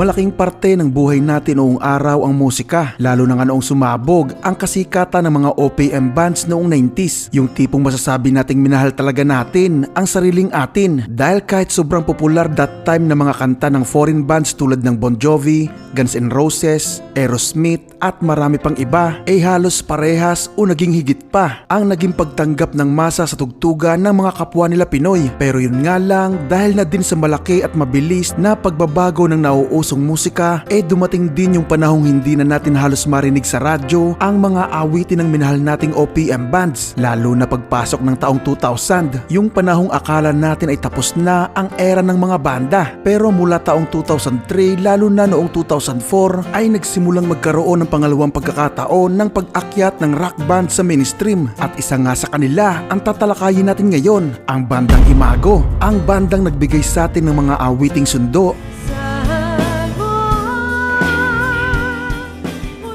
Malaking parte ng buhay natin noong araw ang musika, lalo na nga noong sumabog ang kasikatan ng mga OPM bands noong 90s. Yung tipong masasabi nating minahal talaga natin ang sariling atin dahil kahit sobrang popular that time na mga kanta ng foreign bands tulad ng Bon Jovi, Guns N' Roses, Aerosmith at marami pang iba ay halos parehas o naging higit pa ang naging pagtanggap ng masa sa tugtugan ng mga kapwa nila Pinoy. Pero yun nga lang dahil na din sa malaki at mabilis na pagbabago ng nauusong musika eh dumating din yung panahong hindi na natin halos marinig sa radyo ang mga awitin ng minahal nating OPM bands lalo na pagpasok ng taong 2000 yung panahong akala natin ay tapos na ang era ng mga banda pero mula taong 2003 lalo na noong 2004 ay nagsimulang magkaroon ng pangalawang pagkakataon ng pag-akyat ng rock band sa mainstream. At isa nga sa kanila ang tatalakayin natin ngayon ang bandang Imago. Ang bandang nagbigay sa atin ng mga awiting sundo.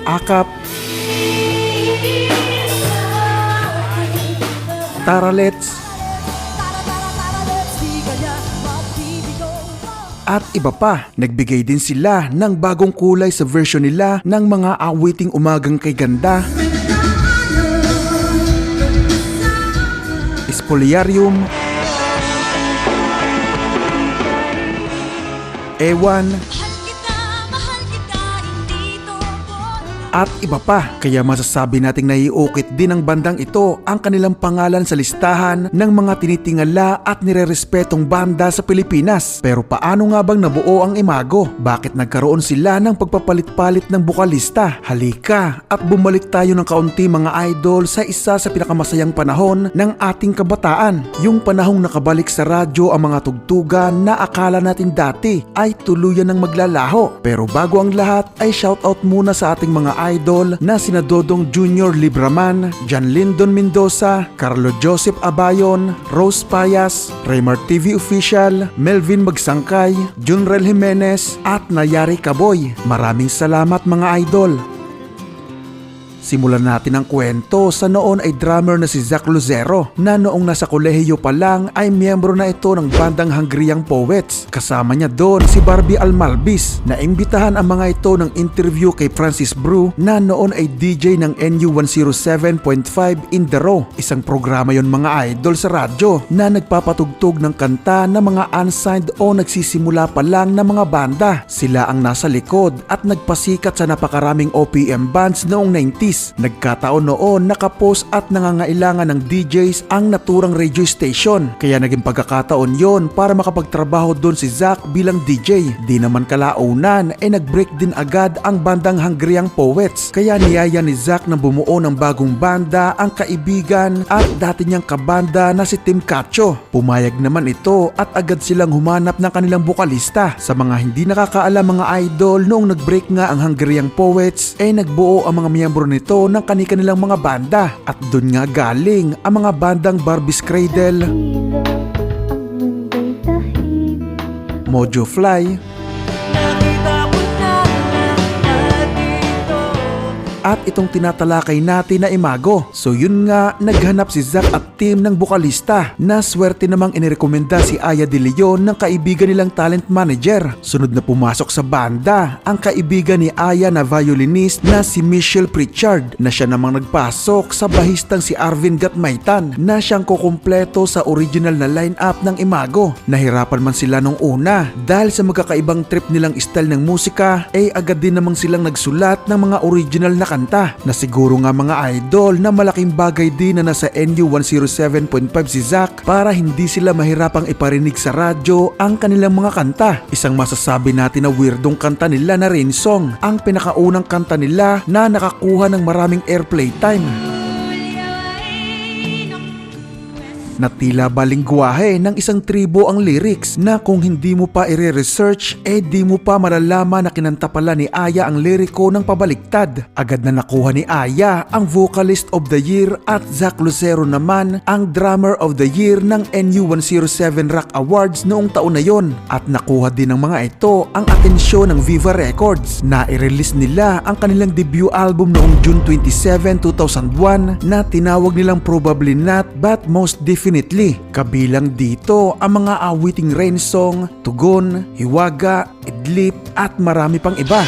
Akap, taralets, at iba pa. Nagbigay din sila ng bagong kulay sa version nila ng mga awiting umagang kay ganda, Spoliarium, Ewan, at iba pa. Kaya masasabi nating naiukit din ng bandang ito ang kanilang pangalan sa listahan ng mga tinitingala at nirerespetong banda sa Pilipinas. Pero paano nga bang nabuo ang Imago? Bakit nagkaroon sila ng pagpapalit-palit ng bukalista? Halika at bumalik tayo ng kaunti mga idol sa isa sa pinakamasayang panahon ng ating kabataan. Yung panahong nakabalik sa radyo ang mga tugtugan na akala natin dati ay tuluyan ng maglalaho. Pero bago ang lahat ay shoutout muna sa ating mga idol na sina Dodong Junior Libraman, John Lyndon Mendoza, Carlo Joseph Abayon, Rose Payas, Raymar TV Official, Melvin Magsangkay, Junrel Jimenez at Nayari Kaboy. Maraming salamat mga idol. Simulan natin ang kwento sa noon ay drummer na si Zach Lucero na noong nasa kolehiyo pa lang ay miyembro na ito ng bandang Hungriang Poets. Kasama niya doon si Barbie Almalbis na imbitahan ang mga ito ng interview kay Francis Brew na noon ay DJ ng NU 107.5 in the Row. Isang programa yon mga idol sa radyo na nagpapatugtog ng kanta ng mga unsigned o nagsisimula pa lang na mga banda. Sila ang nasa likod at nagpasikat sa napakaraming OPM bands noong 90s. Nagkataon noon nakapost at nangangailangan ng DJs ang naturang radio station. Kaya naging pagkakataon yon para makapagtrabaho doon si Zack bilang DJ. Di naman kalaunan ay nag-break din agad ang bandang Hungriang Poets. Kaya niyaya ni Zack na bumuo ng bagong banda ang kaibigan at dati niyang kabanda na si Tim Cacho. Pumayag naman ito at agad silang humanap ng kanilang bukalista. Sa mga hindi nakakaalam mga idol, noong nag-break nga ang Hungarian Poets, ay nagbuo ang mga miyembro nito ng kanilang mga banda. At doon nga galing ang mga bandang Barbie's Cradle, Mojo Fly, at itong tinatalakay natin na imago. So yun nga, naghanap si Zack at team ng bukalista na swerte namang inirekomenda si Aya De Leon ng kaibigan nilang talent manager. Sunod na pumasok sa banda, ang kaibigan ni Aya na violinist na si Michelle Pritchard na siya namang nagpasok sa bahistang si Arvin Gatmaitan na siyang kukumpleto sa original na lineup ng Imago. Nahirapan man sila nung una dahil sa magkakaibang trip nilang style ng musika ay agad din namang silang nagsulat ng mga original na kanta na siguro nga mga idol na malaking bagay din na nasa NU 107.5 si Zack para hindi sila mahirapang iparinig sa radyo ang kanilang mga kanta. Isang masasabi natin na weirdong kanta nila na Rain Song, ang pinakaunang kanta nila na nakakuha ng maraming airplay time. Na tila balingguwahe ng isang tribo ang lyrics na kung hindi mo pa i-research eh di mo pa malalaman na kinanta pala ni Aya ang liriko ng pabaliktad. Agad na nakuha ni Aya ang Vocalist of the Year at Zach Lucero naman ang Drummer of the Year ng NU107 Rock Awards noong taon na yon at nakuha din ng mga ito ang atensyon ng Viva Records na i-release nila ang kanilang debut album noong June 27, 2001 na tinawag nilang Probably Not But Most Difficult Infinitely. Kabilang dito ang mga awiting rain song, tugon, hiwaga, idlip at marami pang iba.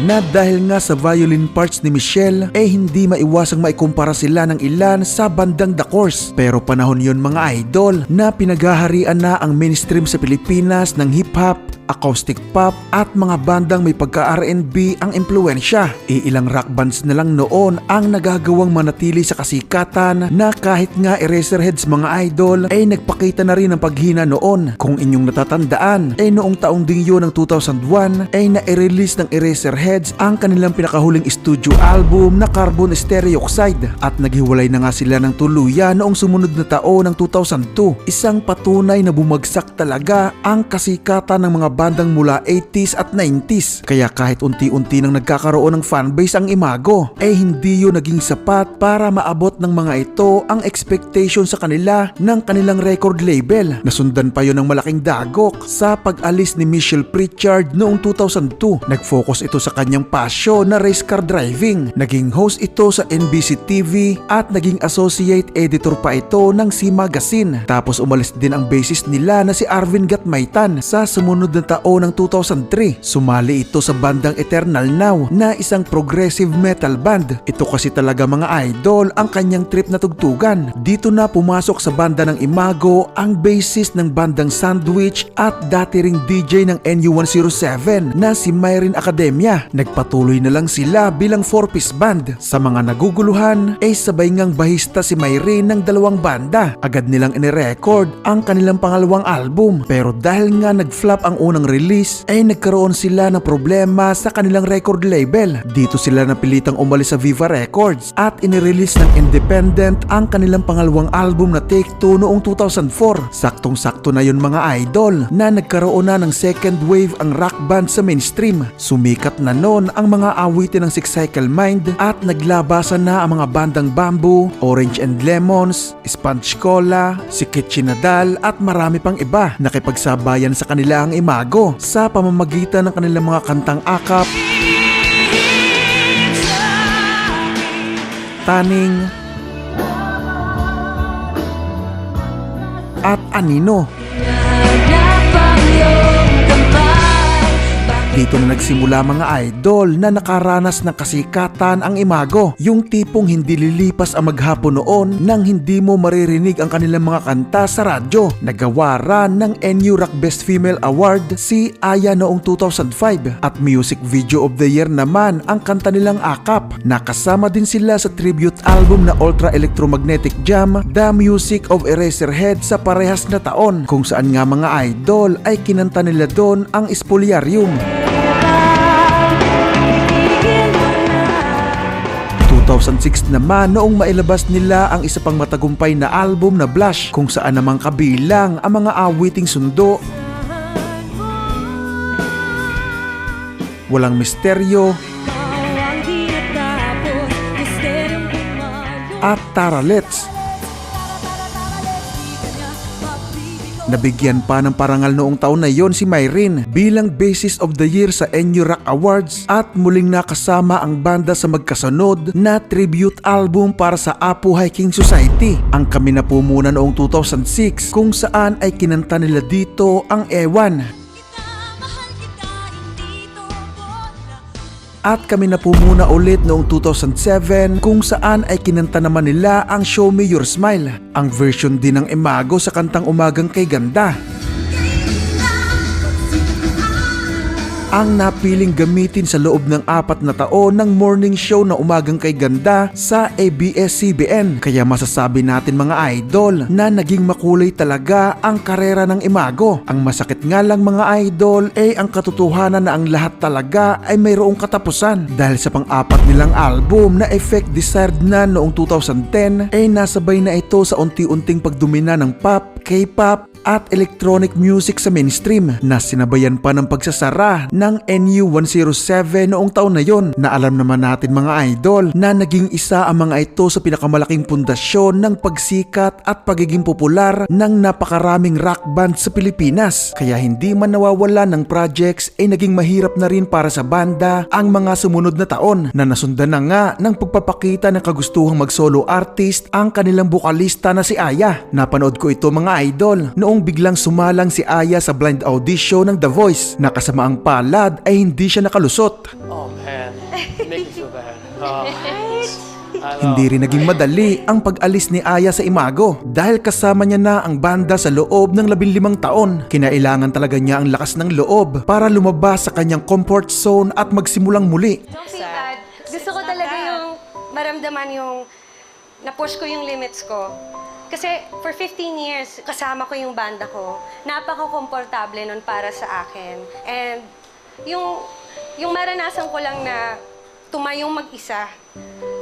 na dahil nga sa violin parts ni Michelle eh hindi maiwasang maikumpara sila ng ilan sa bandang The Course. Pero panahon yon mga idol na pinaghaharian na ang mainstream sa Pilipinas ng hip-hop, acoustic pop at mga bandang may pagka-R&B ang impluensya. Iilang rock bands na lang noon ang nagagawang manatili sa kasikatan na kahit nga Eraserheads mga idol ay nagpakita na rin ng paghina noon. Kung inyong natatandaan, ay noong taong ding yun ng 2001 ay na-release ng Eraserheads ang kanilang pinakahuling studio album na Carbon Stereoxide at naghiwalay na nga sila ng tuluyan noong sumunod na taon ng 2002. Isang patunay na bumagsak talaga ang kasikatan ng mga bandang mula 80s at 90s. Kaya kahit unti-unti nang nagkakaroon ng fanbase ang Imago, ay hindi yun naging sapat para maabot ng mga ito ang expectation sa kanila ng kanilang record label. Nasundan pa yun ng malaking dagok sa pag-alis ni Michelle Pritchard noong 2002. Nag-focus ito sa kanyang passion na race car driving. Naging host ito sa NBC TV at naging associate editor pa ito ng C Magazine. Tapos umalis din ang bassist nila na si Arvin Gatmaitan sa sumunod na taon ng 2003. Sumali ito sa bandang Eternal Now na isang progressive metal band. Ito kasi talaga mga idol ang kanyang trip na tugtugan. Dito na pumasok sa banda ng Imago ang bassist ng bandang Sandwich at dati ring DJ ng NU107 na si Myrin Academia. Nagpatuloy na lang sila bilang 4-piece band. Sa mga naguguluhan ay sabay ngang bahista si Myrin ng dalawang banda. Agad nilang inirecord ang kanilang pangalawang album pero dahil nga nag-flop ang unang release ay nagkaroon sila ng problema sa kanilang record label. Dito sila napilitang umalis sa Viva Records at inirelease ng independent ang kanilang pangalawang album na Take Two noong 2004. Saktong-sakto na yun mga idol na nagkaroon na ng second wave ang rock band sa mainstream. Sumikat na noon ang mga awitin ng Six Cycle Mind at naglabasan na ang mga bandang Bamboo, Orange and Lemons, Sponge Cola, si Kitchinadal at marami pang iba. Nakipagsabayan sa kanila ang imago sa pamamagitan ng kanilang mga kantang akap, taning, at anino. Dito na nagsimula mga idol na nakaranas ng kasikatan ang imago. Yung tipong hindi lilipas ang maghapon noon nang hindi mo maririnig ang kanilang mga kanta sa radyo. Nagawaran ng NU Rock Best Female Award si Aya noong 2005 at Music Video of the Year naman ang kanta nilang Akap. Nakasama din sila sa tribute album na Ultra Electromagnetic Jam, The Music of Eraserhead sa parehas na taon kung saan nga mga idol ay kinanta nila doon ang Spoliarium. 2006 naman noong mailabas nila ang isa pang matagumpay na album na Blush kung saan namang kabilang ang mga awiting sundo, walang misteryo, at taralets. Nabigyan pa ng parangal noong taon na yon si Myrin bilang Bassist of the Year sa NU Rock Awards at muling nakasama ang banda sa magkasunod na tribute album para sa Apo Hiking Society. Ang kami na po muna noong 2006 kung saan ay kinanta nila dito ang Ewan. At kami na po muna ulit noong 2007 kung saan ay kinanta naman nila ang Show Me Your Smile. Ang version din ng Imago sa kantang Umagang Kay Ganda. Ang napiling gamitin sa loob ng apat na taon ng morning show na umagang kay ganda sa ABS-CBN. Kaya masasabi natin mga idol na naging makulay talaga ang karera ng Imago. Ang masakit nga lang mga idol ay ang katotohanan na ang lahat talaga ay mayroong katapusan. Dahil sa pang-apat nilang album na Effect Desired na noong 2010 ay nasabay na ito sa unti-unting pagdumina ng pop, K-pop, at electronic music sa mainstream na sinabayan pa ng pagsasara ng NU107 noong taon na yon na alam naman natin mga idol na naging isa ang mga ito sa pinakamalaking pundasyon ng pagsikat at pagiging popular ng napakaraming rock band sa Pilipinas. Kaya hindi man nawawala ng projects ay naging mahirap na rin para sa banda ang mga sumunod na taon na nasundan na nga ng pagpapakita ng kagustuhang mag-solo artist ang kanilang bukalista na si Aya. Napanood ko ito mga idol noong biglang sumalang si Aya sa blind audition ng The Voice na kasama ang palad ay hindi siya nakalusot. Oh man, you make me feel bad. Oh. Hindi rin naging madali ang pag-alis ni Aya sa Imago dahil kasama niya na ang banda sa loob ng 15 taon. Kinailangan talaga niya ang lakas ng loob para lumabas sa kanyang comfort zone at magsimulang muli. Don't feel bad. Gusto ko talaga yung maramdaman yung na-push ko yung limits ko. Kasi for 15 years, kasama ko yung banda ko. Napaka-komportable nun para sa akin. And yung, yung maranasan ko lang na tumayong mag-isa.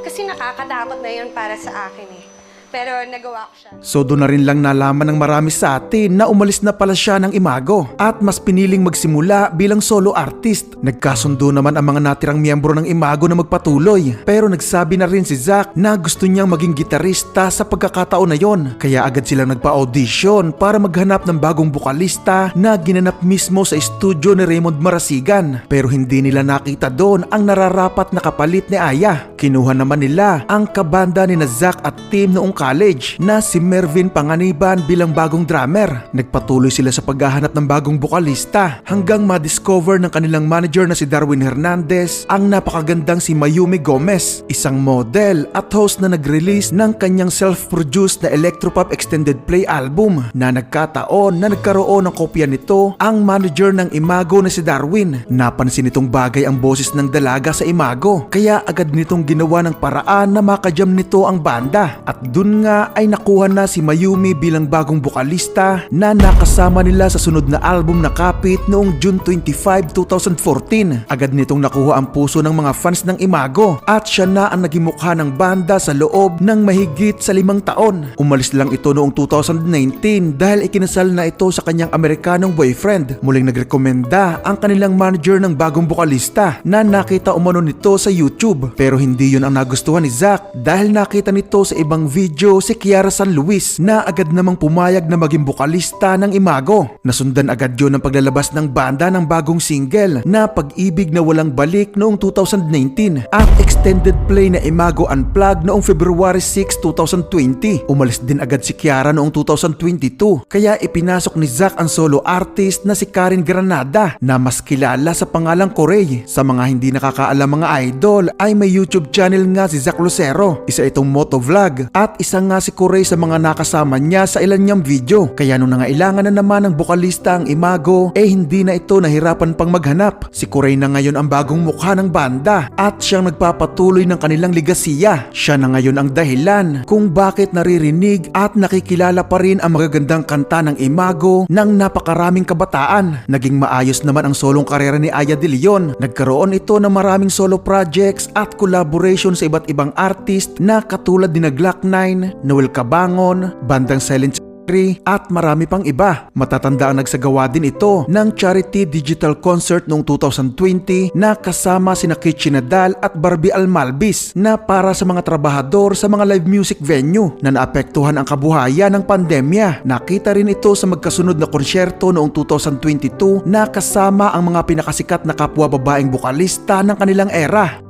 Kasi nakakatakot na yun para sa akin eh. Pero nagawa ko siya. So doon na rin lang nalaman ng marami sa atin na umalis na pala siya ng Imago at mas piniling magsimula bilang solo artist. Nagkasundo naman ang mga natirang miyembro ng Imago na magpatuloy pero nagsabi na rin si Zack na gusto niyang maging gitarista sa pagkakataon na yon kaya agad silang nagpa-audition para maghanap ng bagong bukalista na ginanap mismo sa studio ni Raymond Marasigan pero hindi nila nakita doon ang nararapat na kapalit ni Aya. Kinuha naman nila ang kabanda ni na Zack at team noong college na si Mervin Panganiban bilang bagong drummer. Nagpatuloy sila sa paghahanap ng bagong bukalista hanggang ma-discover ng kanilang manager na si Darwin Hernandez ang napakagandang si Mayumi Gomez, isang model at host na nag-release ng kanyang self-produced na electropop extended play album na nagkataon na nagkaroon ng kopya nito ang manager ng Imago na si Darwin. Napansin itong bagay ang boses ng dalaga sa Imago kaya agad nitong ginawa ng paraan na makajam nito ang banda at dun nga ay nakuha na si Mayumi bilang bagong bukalista na nakasama nila sa sunod na album na Kapit noong June 25, 2014. Agad nitong nakuha ang puso ng mga fans ng Imago at siya na ang naging mukha ng banda sa loob ng mahigit sa limang taon. Umalis lang ito noong 2019 dahil ikinasal na ito sa kanyang Amerikanong boyfriend. Muling nagrekomenda ang kanilang manager ng bagong bukalista na nakita umano nito sa YouTube. Pero hindi yun ang nagustuhan ni Zack dahil nakita nito sa ibang video si Kiara San Luis na agad namang pumayag na maging bukalista ng Imago. Nasundan agad yun ang paglalabas ng banda ng bagong single na Pag-ibig na walang balik noong 2019 at extended play na Imago Unplugged noong February 6, 2020. Umalis din agad si Kiara noong 2022 kaya ipinasok ni Zack ang solo artist na si Karen Granada na mas kilala sa pangalang Corey. Sa mga hindi nakakaalam mga idol ay may YouTube channel nga si Zack Lucero. Isa itong motovlog at isa isa nga si Corey sa mga nakasama niya sa ilan niyang video. Kaya nung nangailangan na naman ng bokalista ang imago, eh hindi na ito nahirapan pang maghanap. Si Corey na ngayon ang bagong mukha ng banda at siyang nagpapatuloy ng kanilang ligasiya. Siya na ngayon ang dahilan kung bakit naririnig at nakikilala pa rin ang magagandang kanta ng imago ng napakaraming kabataan. Naging maayos naman ang solong karera ni Aya De Leon. Nagkaroon ito ng maraming solo projects at collaboration sa iba't ibang artist na katulad ni Naglock 9, Nine, Noel Cabangon, Bandang Silent Factory at marami pang iba. Matatanda ang nagsagawa din ito ng charity digital concert noong 2020 na kasama sina Kichi Nadal at Barbie Almalbis na para sa mga trabahador sa mga live music venue na naapektuhan ang kabuhayan ng pandemya. Nakita rin ito sa magkasunod na konsyerto noong 2022 na kasama ang mga pinakasikat na kapwa babaeng bukalista ng kanilang era.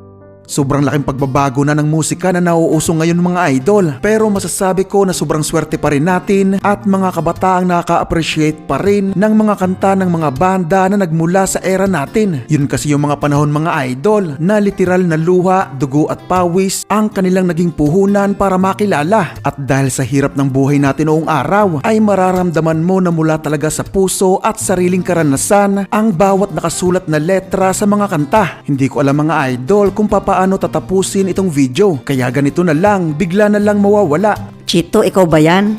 Sobrang laking pagbabago na ng musika na nauuso ngayon mga idol. Pero masasabi ko na sobrang swerte pa rin natin at mga kabataang nakaka-appreciate pa rin ng mga kanta ng mga banda na nagmula sa era natin. Yun kasi yung mga panahon mga idol na literal na luha, dugo at pawis ang kanilang naging puhunan para makilala. At dahil sa hirap ng buhay natin noong araw ay mararamdaman mo na mula talaga sa puso at sariling karanasan ang bawat nakasulat na letra sa mga kanta. Hindi ko alam mga idol kung papaano tatapusin itong video. Kaya ganito na lang, bigla na lang mawawala. Chito, ikaw ba yan?